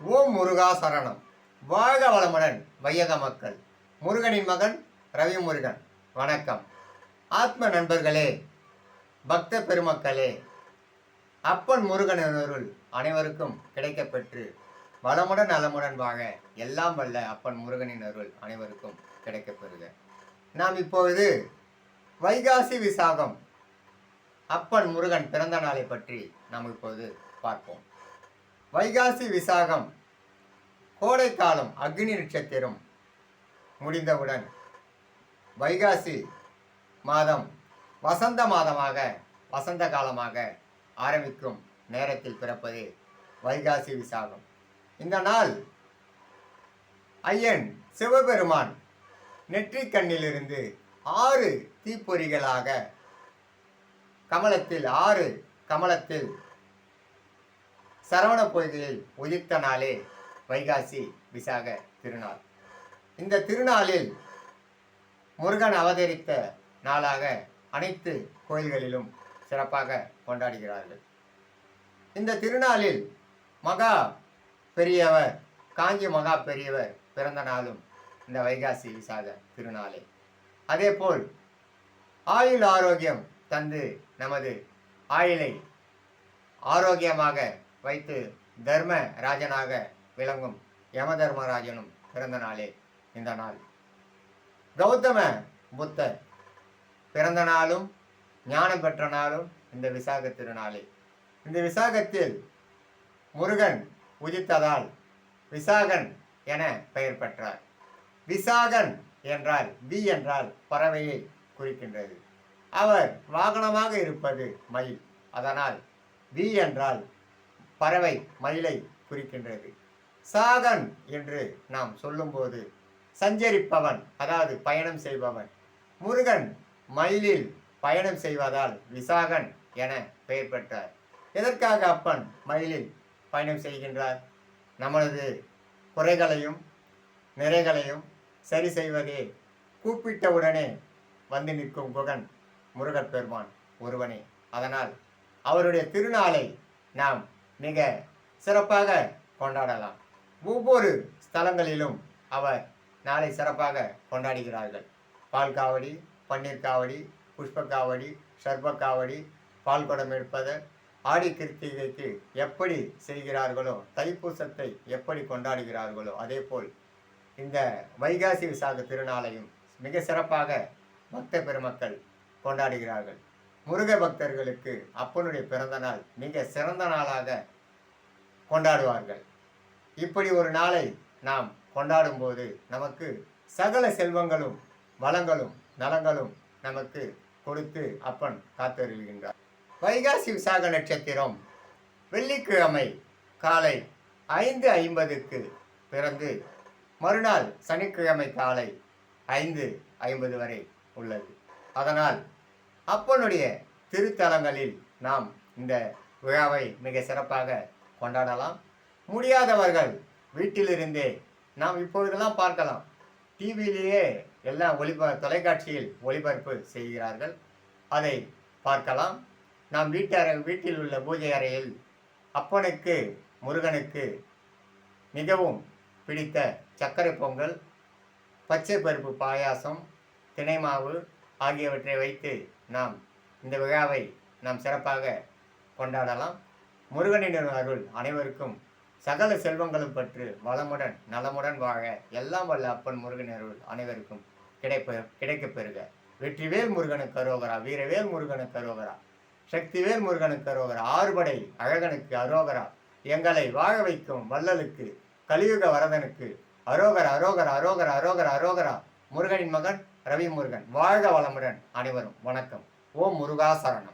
ஓம் முருகா சரணம். வாழ்க வளமுடன் வையக மக்கள். முருகனின் மகன் ரவி முருகன் வணக்கம். ஆத்ம நண்பர்களே பக்த பெருமக்களே அப்பன் முருகனின் அருள் அனைவருக்கும் கிடைக்கப்பெற்று வளமுடன் நலமுடன் வாழ எல்லாம் வல்ல அப்பன் முருகனின் அருள் அனைவருக்கும் கிடைக்கப்பெறுக. நாம் இப்பொழுது வைகாசி விசாகம் அப்பன் முருகன் பிறந்த நாளை பற்றி நாம் இப்போது பார்ப்போம். வைகாசி விசாகம். கோடைக்காலம் அக்னி நட்சத்திரம் முடிந்தவுடன் வைகாசி மாதம் வசந்த மாதமாக வசந்த காலமாக ஆரம்பிக்கும் நேரத்தில் பிறப்பது வைகாசி விசாகம். இந்த நாள் ஐயன் சிவபெருமான் நெற்றிக் கண்ணிலிருந்து ஆறு தீப்பொறிகளாக கமலத்தில் ஆறு கமலத்தில் சரவண பொய்கையில் உயிர்த்த நாளே வைகாசி விசாக திருநாள். இந்த திருநாளில் முருகன் அவதரித்த நாளாக அனைத்து கோயில்களிலும் சிறப்பாக கொண்டாடுகிறார்கள். இந்த திருநாளில் மகா பெரியவர் காஞ்சி மகா பெரியவர் பிறந்த நாளும் இந்த வைகாசி விசாக திருநாளே. அதேபோல் ஆயுள் ஆரோக்கியம் தந்து நமது ஆயிலை ஆரோக்கியமாக வைத்து தர்ம ராஜனாக விளங்கும் யம தர்மராஜனும் பிறந்த நாளே இந்த நாள். கௌதம புத்தர் பிறந்த நாளும் ஞானம் பெற்ற நாளும் இந்த விசாக திருநாளே. இந்த விசாகத்தில் முருகன் உதித்ததால் விசாகன் என பெயர் பெற்றார். விசாகன் என்றால் வி என்றால் பறவையை குறிக்கின்றது. அவர் வாகனமாக இருப்பது மயில். அதனால் வி என்றால் பறவை மயிலை குறிக்கின்றது. சாகன் என்று நாம் சொல்லும்போது சஞ்சரிப்பவன் அதாவது பயணம் செய்பவன். முருகன் மயிலில் பயணம் செய்வதால் விசாகன் என பெயர் பெற்றார். எதற்காக அப்பன் மயிலில் பயணம் செய்கின்றார்? நமது குறைகளையும் நிறைகளையும் சரி செய்வதே. கூப்பிட்டவுடனே வந்து நிற்கும் குகன். முருகப் பெருமான் ஒருவனே. அதனால் அவருடைய திருநாளை நாம் மிக சிறப்பாக கொண்டாடலாம். ஒவ்வொரு ஸ்தலங்களிலும் அவர் நாளை சிறப்பாக கொண்டாடுகிறார்கள். பால் காவடி பன்னீர் காவடி புஷ்ப காவடி சர்ப காவடி பால் குடம் எடுப்பது ஆடி கிருத்திகைக்கு எப்படி செய்கிறார்களோ தைப்பூசத்தை எப்படி கொண்டாடுகிறார்களோ அதேபோல் இந்த வைகாசி விசாக திருநாளையும் மிக சிறப்பாக பக்த பெருமக்கள் கொண்டாடுகிறார்கள். முருக பக்தர்களுக்கு அப்பனுடைய பிறந்த நாள் மிக சிறந்த நாளாக கொண்டாடுவார்கள். இப்படி ஒரு நாளை நாம் கொண்டாடும்போது நமக்கு சகல செல்வங்களும் வளங்களும் நலங்களும் நமக்கு கொடுத்து அப்பன் காத்தருகின்றார் வைகாசி விசாக நட்சத்திரம் வெள்ளிக்கிழமை காலை ஐந்து ஐம்பதுக்கு பிறந்து மறுநாள் சனிக்கிழமை காலை ஐந்து ஐம்பது வரை உள்ளது. அதனால் அப்பனுடைய திருத்தலங்களில் நாம் இந்த விழாவை மிக சிறப்பாக கொண்டாடலாம். முடியாதவர்கள் வீட்டிலிருந்தே நாம் இப்பொழுதெல்லாம் பார்க்கலாம். டிவியிலேயே எல்லாம் ஒளிப தொலைக்காட்சியில் ஒளிபரப்பு செய்கிறார்கள். அதை பார்க்கலாம். நாம் வீட்டறை வீட்டில் உள்ள பூஜை அறையில் அப்பனுக்கு முருகனுக்கு மிகவும் பிடித்த சர்க்கரை பொங்கல் பச்சை பருப்பு பாயாசம் தினை மாவு ஆகியவற்றை வைத்து நாம் இந்த விழாவை நாம் சிறப்பாக கொண்டாடலாம். முருகனின் அருள் அனைவருக்கும் சகல செல்வங்களும் பற்று வளமுடன் நலமுடன் வாழ எல்லாம் வல்ல அப்பன் முருகன் அருள் அனைவருக்கும் கிடைப்ப கிடைக்கப் பெறுக. வெற்றிவேல் முருகனுக்கு அரோகரா வீரவேல் முருகனுக்கு அரோகரா சக்திவேல் முருகனுக்கு அரோகரா ஆறுபடை அழகனுக்கு அரோகரா எங்களை வாழ வைக்கும் வள்ளலுக்கு கலியுக வரதனுக்கு அரோகர் அரோகர் அரோகர அரோகர அரோகரா முருகனின் மகன் ரவி முருகன் வாழ்க வளமுடன் அனைவரும். வணக்கம். ஓம் முருகா சரணம்.